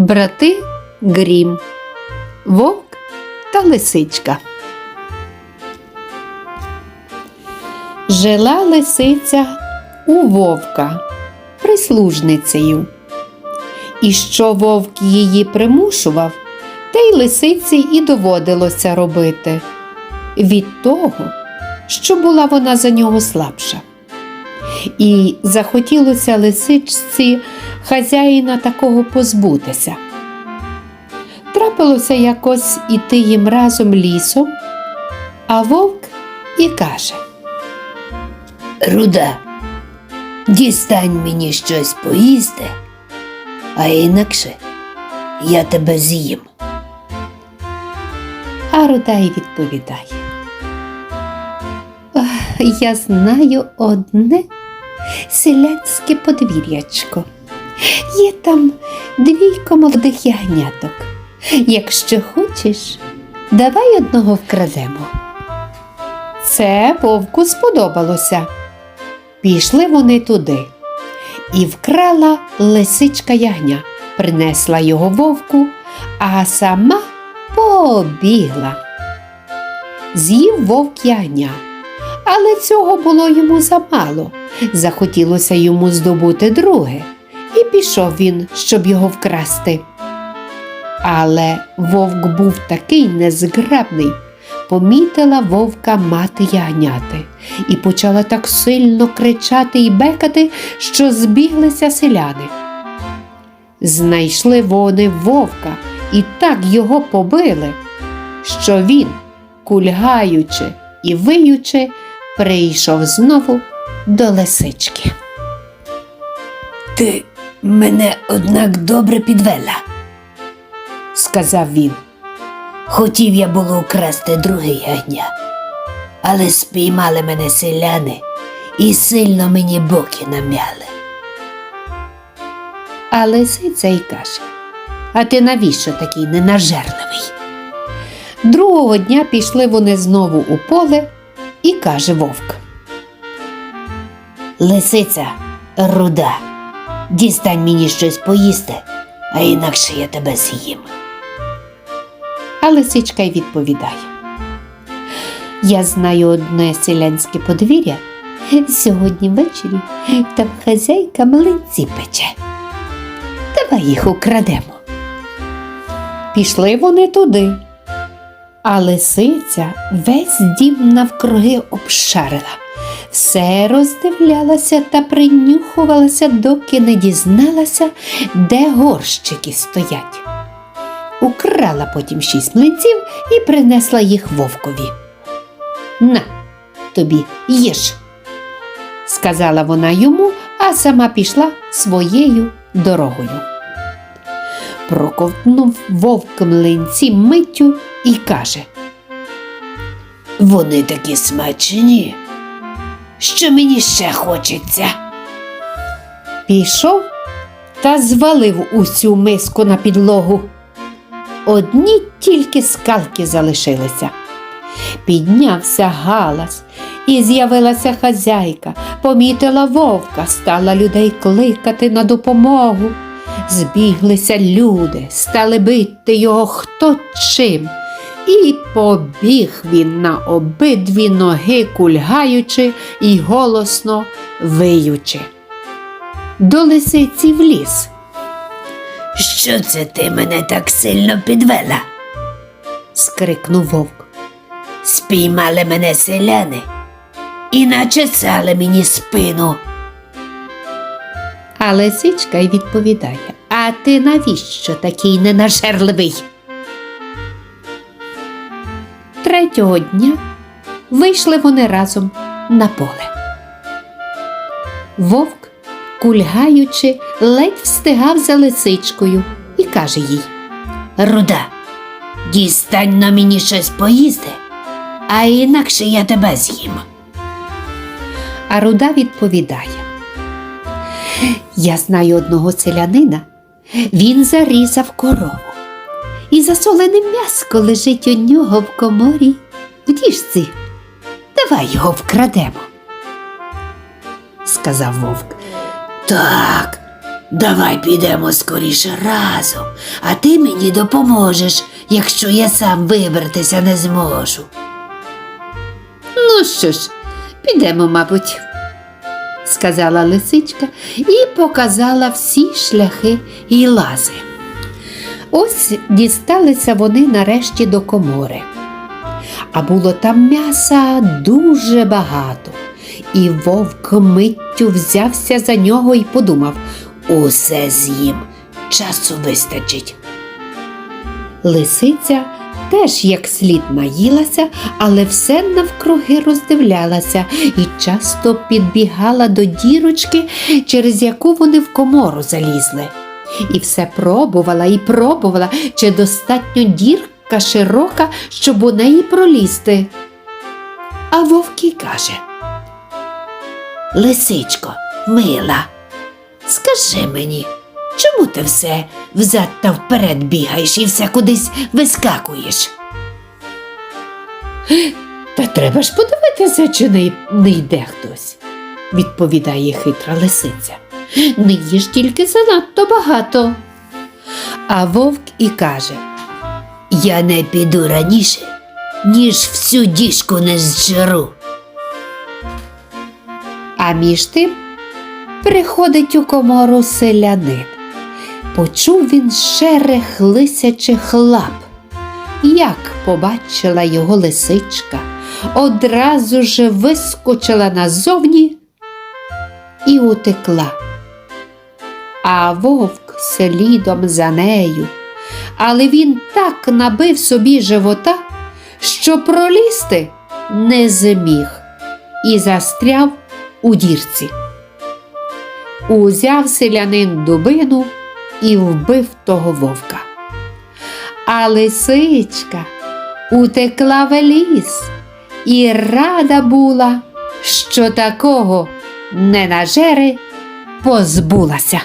Брати Грім, Вовк та Лисичка. Жила лисиця у вовка прислужницею. І що вовк її примушував, те й лисиці і доводилося робити. Від того, що була вона за нього слабша. І захотілося лисичці хазяїна такого позбутися. Трапилося якось іти їм разом лісом, а вовк і каже Руда, дістань мені щось поїсти, а інакше я тебе з'їм. А руда й відповідає. Я знаю одне селянське подвір'ячко. Є там двійко молодих ягняток. Якщо хочеш, давай одного вкрадемо. Це вовку сподобалося. Пішли вони туди. І вкрала лисичка ягня, принесла його вовку, а сама побігла. З'їв вовк ягня, але цього було йому замало. Захотілося йому здобути друге, і пішов він, щоб його вкрасти. Але вовк був такий незграбний. Помітила вовка мати ягняти і почала так сильно кричати і бекати, що збіглися селяни. Знайшли вони вовка і так його побили, що він, кульгаючи і виючи, прийшов знову до лисички. Ти мене, однак, добре підвела, Сказав він. хотів я було украсти друге ягня, але спіймали мене селяни і сильно мені боки нам'яли. А лисиця й каже: А ти навіщо такий ненажерливий? Другого дня пішли вони знову у поле, і каже вовк. Лисиця, руда, дістань мені щось поїсти, а інакше я тебе з'їм. А лисичка й відповідає. Я знаю одне селянське подвір'я. Сьогодні ввечері там хазяйка млинці пече. Давай їх украдемо. Пішли вони туди. А лисиця весь дім навкруги обшарила, все роздивлялася та принюхувалася, доки не дізналася, де горщики стоять. Украла потім шість млинців і принесла їх вовкові. На, тобі їж, сказала вона йому, а сама пішла своєю дорогою. Проковтнув вовк млинці миттю і каже Вони такі смачні, що мені ще хочеться. Пішов та звалив усю миску на підлогу. Одні тільки скалки залишилися. Піднявся галас, і з'явилася хазяйка, помітила вовка, стала людей кликати на допомогу. Збіглися люди, стали бити його хто чим. І побіг він на обидві ноги, кульгаючи і голосно виючи. До лисиці в ліс. Що це ти мене так сильно підвела? скрикнув вовк. Спіймали мене селяни і начесали мені спину. А лисичка й відповідає: А ти навіщо такий ненажерливий? Третього дня вийшли вони разом на поле. Вовк, кульгаючи, ледь встигав за лисичкою і каже їй. Руда, дістань на мені щось поїсти, а інакше я тебе з'їм. А руда відповідає. Я знаю одного селянина. Він зарізав корову. І засолене м'яско лежить у нього в коморі в діжці. Давай його вкрадемо. Сказав вовк. Так, Давай підемо скоріше разом, а ти мені допоможеш, якщо я сам вибратися не зможу. Ну що ж, підемо, мабуть, сказала лисичка і показала всі шляхи і лази. Ось дісталися вони нарешті до комори. А було там м'яса дуже багато, і вовк миттю взявся за нього і подумав Усе з'їм, часу вистачить. Лисиця теж як слід наїлася, але все навкруги роздивлялася і часто підбігала до дірочки, через яку вони в комору залізли. І все пробувала і пробувала, чи достатньо дірка широка, щоб у неї пролізти. А вовки каже Лисичко, мила, скажи мені, чому ти все взад та вперед бігаєш і все кудись вискакуєш? Та треба ж подивитися, чи не йде хтось, відповідає хитра лисиця. Не їж тільки занадто багато. А вовк і каже Я не піду раніше, ніж всю діжку не зжеру. А між тим приходить у комору селянин. Почув він шерех лисячих лап. Як побачила його лисичка, одразу же вискочила назовні і утекла. А вовк слідом за нею. Але він так набив собі живота, що пролізти не зміг і застряв у дірці. Узяв селянин дубину і вбив того вовка. А лисичка утекла в ліс і рада була, що такого ненажери позбулася.